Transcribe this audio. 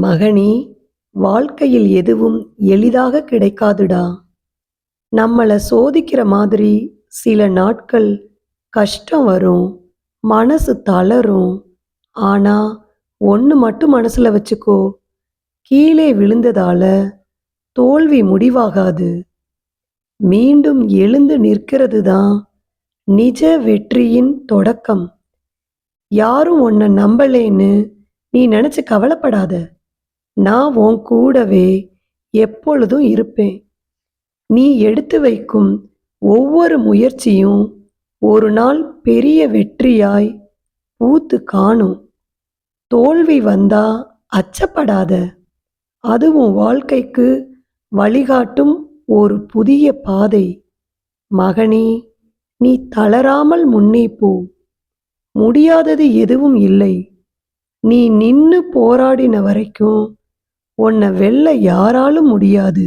மகனே வாழ்க்கையில் எதுவும் எளிதாக கிடைக்காதுடா. நம்மளை சோதிக்கிற மாதிரி சில நாட்கள் கஷ்டம் வரும் மனசு தளரும். ஆனால் ஒன்று மட்டும் மனசில் வச்சுக்கோ கீழே விழுந்ததால தோல்வி முடிவாகாது. மீண்டும் எழுந்து நிற்கிறது தான் நிஜ வெற்றியின் தொடக்கம். யாரும் உன்னை நம்பலேன்னு நீ நினச்சி கவலைப்படாத. நான் உன் கூடவே எப்பொழுதும் இருப்பேன். நீ எடுத்து வைக்கும் ஒவ்வொரு முயற்சியும் ஒரு நாள் பெரிய வெற்றியாய் பூத்து காணும். தோல்வி வந்தா அச்சப்படாத. அது உன் வாழ்க்கைக்கு வழிகாட்டும் ஒரு புதிய பாதை. மகனே நீ தளராமல் முன்னே போ. முடியாதது எதுவும் இல்லை. நீ நின்று போராடின வரைக்கும் உன்னை வெல்ல யாராலும் முடியாது.